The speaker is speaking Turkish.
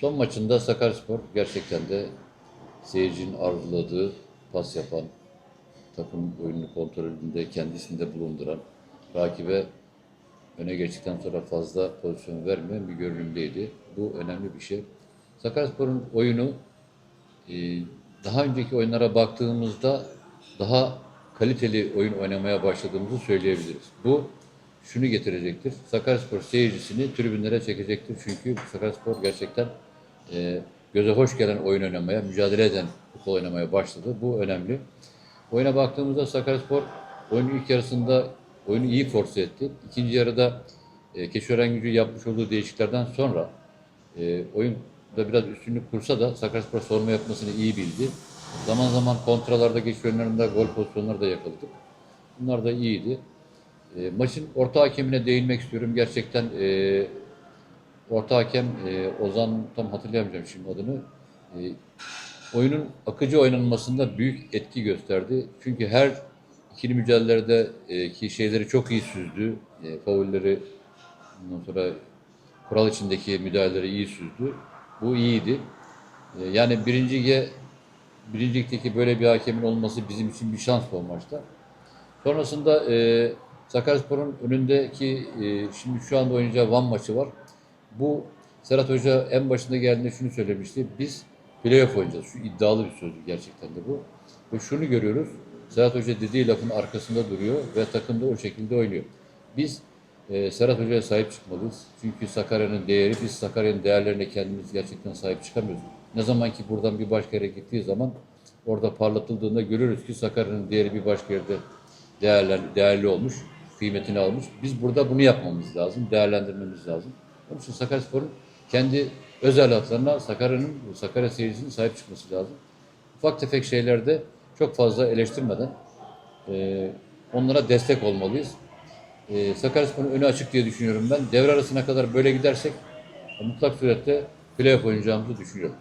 Son maçında Sakaryaspor gerçekten de seyircinin arzuladığı pas yapan, takım oyununu kontrolünde kendisinde bulunduran, rakibe öne geçtikten sonra fazla pozisyon vermeyen bir görünümdeydi. Bu önemli bir şey. Sakaryaspor'un oyunu e, daha önceki oyunlara baktığımızda daha kaliteli oyun oynamaya başladığımızı söyleyebiliriz. Bu şunu getirecektir. Sakaryaspor seyircisini tribünlere çekecektir. Çünkü Sakaryaspor gerçekten e, göze hoş gelen oyun oynamaya, mücadele eden futbol oynamaya başladı. Bu önemli. Oyuna baktığımızda Sakaryaspor oyunun ilk yarısında oyunu iyi force etti. İkinci yarıda e, Keşören gücü yapmış olduğu değişikliklerden sonra e, oyunda biraz üstünlük kursa da Sakaryaspor savunma yapmasını iyi bildi. Zaman zaman kontralarda geçiş gol pozisyonları da yakaladık. Bunlar da iyiydi. E, maçın orta hakemine değinmek istiyorum. Gerçekten e, orta hakem e, Ozan tam hatırlayamayacağım şimdi adını. E, oyunun akıcı oynanmasında büyük etki gösterdi. Çünkü her ikili mücadelelerde e, ki şeyleri çok iyi süzdü. E, faulleri ondan sonra kural içindeki müdahaleleri iyi süzdü. Bu iyiydi. E, yani birinci lige birinci ligdeki böyle bir hakemin olması bizim için bir şans bu maçta. Sonrasında e, Sakaryaspor'un önündeki e, şimdi şu anda oynayacağı Van maçı var. Bu Serhat Hoca en başında geldiğinde şunu söylemişti. Biz playoff oynayacağız. Şu iddialı bir sözdü gerçekten de bu. Ve şunu görüyoruz. Serhat Hoca dediği lafın arkasında duruyor ve takım da o şekilde oynuyor. Biz e, Serhat Hoca'ya sahip çıkmalıyız. Çünkü Sakarya'nın değeri, biz Sakarya'nın değerlerine kendimiz gerçekten sahip çıkamıyoruz. Ne zaman ki buradan bir başka yere gittiği zaman orada parlatıldığında görürüz ki Sakarya'nın değeri bir başka yerde değerler, değerli olmuş, kıymetini almış. Biz burada bunu yapmamız lazım, değerlendirmemiz lazım. Onun için Sakaryaspor'un kendi özel hatlarına Sakarya'nın, Sakarya seyircisinin sahip çıkması lazım. Ufak tefek şeylerde çok fazla eleştirmeden e, onlara destek olmalıyız. E, Sakaryaspor'un önü açık diye düşünüyorum ben. Devre arasına kadar böyle gidersek mutlak surette playoff oynayacağımızı düşünüyorum.